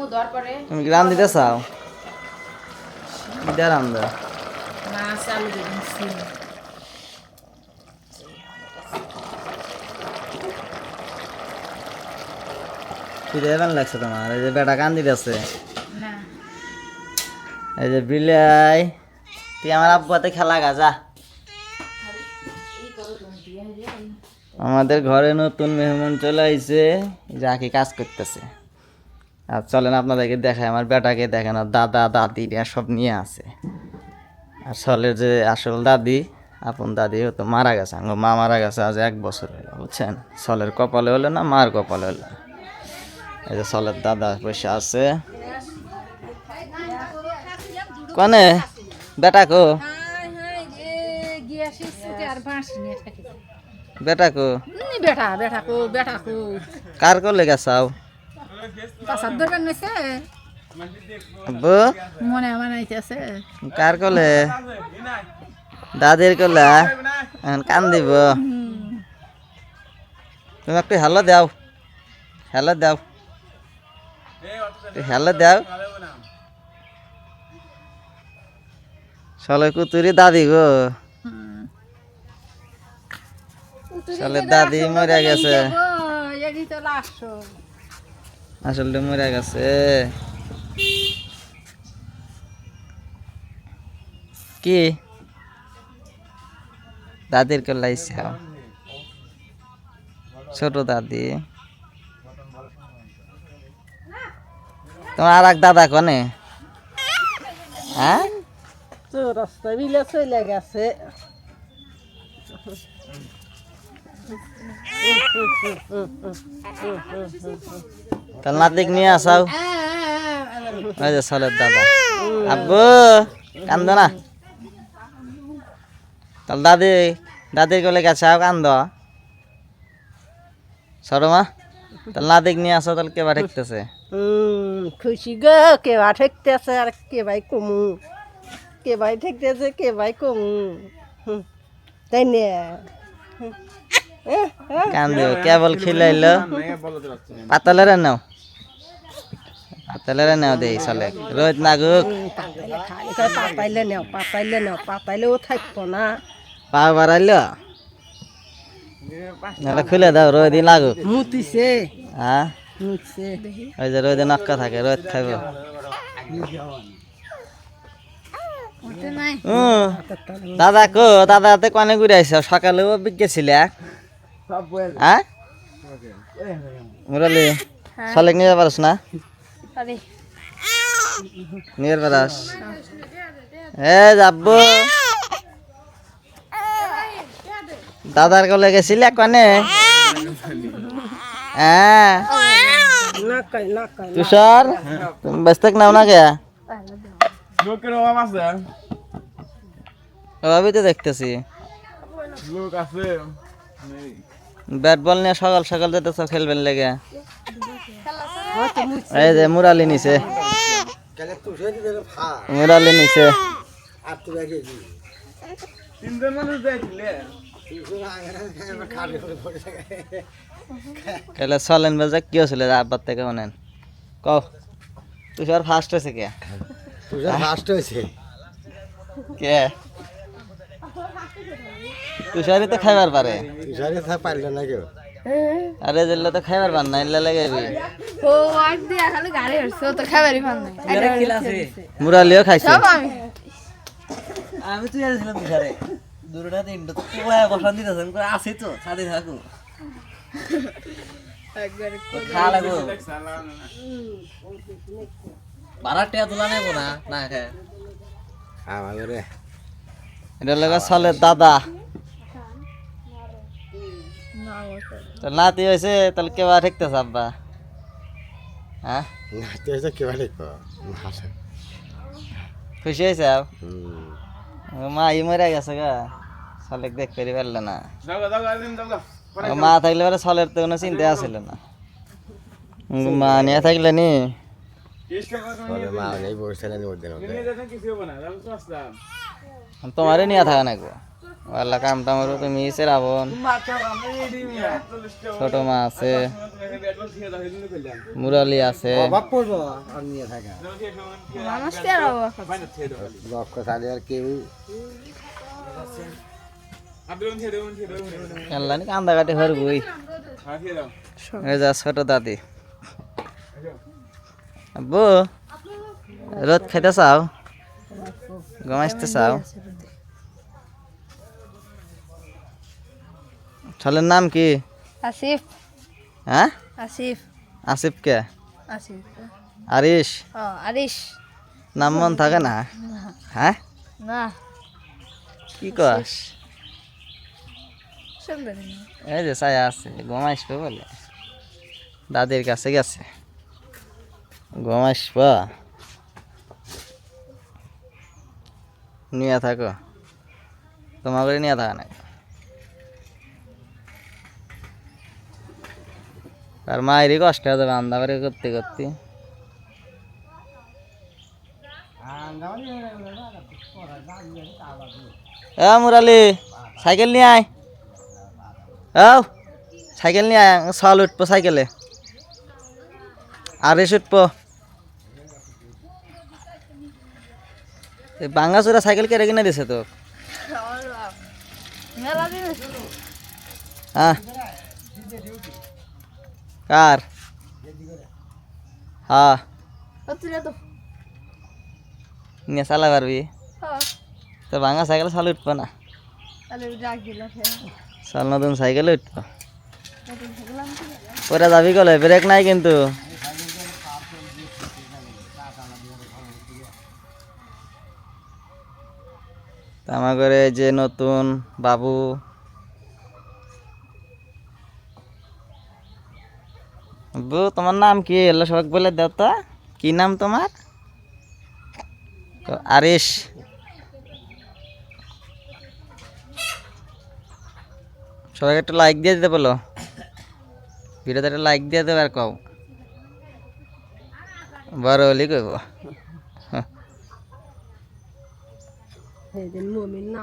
দিমু দর পরে। তুমি গ্রাম দিতে চাও? কিটা রান্ধা না চালু সিম কিটা এবার লাগছে তোমার? এই যে বেটা কান দিতেছে। না এই যে বিলাই তুই আমার আব্বাতে খেলা গাজা আমাদের ঘরে নতুন মেহমান চলে আইছে যাকে কাজ করতেছে। আর চলেন আপনাদেরকে দেখায় আমার বেটাকে দেখেন আর দাদা দাদি সব নিয়ে আছে। আর সলের যে আসল দাদি আপন দাদি তো মারা গেছে আমার মা মারা গেছে আজ এক বছর হলো বুঝছেন? সলের কপালে হলো না মার কপালে হলো? এই যে সলের দাদা বসে আছে। কনে? বেটা কো? বেটা কো? বেটা বেটা কো বেটা কো। কার করলে গেছাও? পাশার দোকান নিছে আব্বু মনে বানাইতেছে কার কলে দাদির কলে এখন কান দিব তুমি একটু হ্যালো দাও হ্যালো দাও হ্যালো দাও চলে কুতুরি দাদি গো চলে দাদি মরে গেছে আসলে মরে গেছে। কি? দাদির কল্লাইছে ছোট দাদি। তোমার আর এক দাদা কনে? হ্যাঁ? তো রাস্তা বিলে চলে গেছে। তার নাতিক নিয়ে আসাও। ওই যে সলের দাদা। আব্বু, কান্দ না। তার দাদি, দাদির কোলে গেছে, আও কান্দ। সরমা তার নাতিক নিয়ে আসো, তাহলে কেবা ঠেকতেছে? খুশি গো, কে ভাই ঠেকতেছে, আর কে ভাই কমু? কে ভাই ঠেকতেছে, কে ভাই কমু? তাই না। হুম। এহ, এহ, কান্দ কেবল খিলাইলো। পাতলেরে নাও। পাতলেরে নাও দেই চলে। রোজ নাগুক। পাতাইলে পাতাইলে না পা বাড়াইলো খুলে দাও রোদ লাগুক মুতিছে হ্যাঁ ওই যে রোদে নক্কা থাকে রোদ খাইব। দাদা কো দাদা হাতে কনে ঘুরে আইস সকালেও বিজ্ঞেছিলে হ্যাঁ? মুরালি সলেক নিয়ে পারস না? নিয়ে পারাস এ যাব। দাদার কলে গেছিলে কনে হ্যাঁ। না কই না তুষার তুমি ব্যস্ত নাও না কে লোকের অভাব আছে। ভাবি তো দেখতেছি। লোক আছে। ব্যাট বল নিয়ে সকাল সকাল যেতেছ খেলবেন লেগে? এই যে মুরালি নিছে। মুরালি নিছে। খেলে চলেন বাজা কি হয়েছিল? আব্বার থেকে শোনেন কও তুষার ফার্স্ট হয়েছে কে? ফার্স্ট হয়েছে। কে? তুষারই তো খাইবার পারে? তুষারে থা পারল না কেউ। আরে যেগুলো তো খাইবার পার না এগুলো লেগে ও আর দিয়া খালি গাড়ি হচ্ছে তো খাবারই পান নাই মুরালিও খাইছে। সব আমি। আমি তো জানিছিলাম বিহারে দুটোটা তিনটা তো কোয়া বসান দিতেছেন করে আছে তো সাথে থাকো। খা লাগো। বারার তোলা নেব না? না খায় আমাদের এটা লেগে চলে দাদা। তো নাতি হয়েছে তাহলে কেবা ঠেকতেছে আব্বা হ্যাঁ? নাচতে হয়েছে কেউ দেখো খুশি হয়েছে মা ই মরে গেছে গা। সলেক দেখ পেরি পারলে না। মা থাকলে পরে সলের তো কোনো চিন্তা আসছিল না। মা নিয়ে থাকলে নি? ইসকে করে মা নেই বসে নেই ওর দিন নিয়ে যেতে কিছু হবে না যাও তো আসলাম। তোমারই নিয়ে থাকা নাকবো ওয়ালা কাম টাম করো তুমি ইসে রাবণ। ছোট মা আছে। মুরালি আছে। আল্লাহ কান্দা কাটি হর এই যা ছোট দাদি। আব্বু রোদ খাইতে চাও? গমাইতে চাও? ছেলের নাম কি? আসিফ। হ্যাঁ? আসিফ। আসিফ কে? আসিফ আরিশ। ও আরিশ। নাম মন থাকে না? হ্যাঁ? না। কি কস? সুন্দর এই যে ছায়া আছে ঘুমাইসবে বলে। দাদির কাছে গেছে। ঘুমাইসবা। নিয়ে থাকো। তোমার করে নিয়ে থাকা না আর মায়েরই কষ্ট হয়ে যাবে বাড়ি করতে করতে। এ মুরালি সাইকেল নিয়ে আয়। আও সাইকেল নিয়ে আয় সল উঠবো সাইকেলে। আর এসে উঠবো। এই বাঙ্গাচুরা সাইকেল কেটে কিনে দিছে তো হ্যাঁ। কার? হ্যাঁ। নিয়ে চালা পারবি? হ্যাঁ। তো ভাঙা সাইকেল চাল উঠবো না? চাল নতুন সাইকেলে উঠবো? ওরা যাবি কলে? ব্রেক নাই কিন্তু। আমার এই যে নতুন বাবু বউ তোমার নাম কি? এলো সবাই বলে দাও তো। কি নাম তোমার? তো আরিশ। সবাইকে একটা লাইক দিয়ে দিতে বলো। ভিডিওতে একটা লাইক দিয়ে দেবে আর কও। বড় হলি কইব।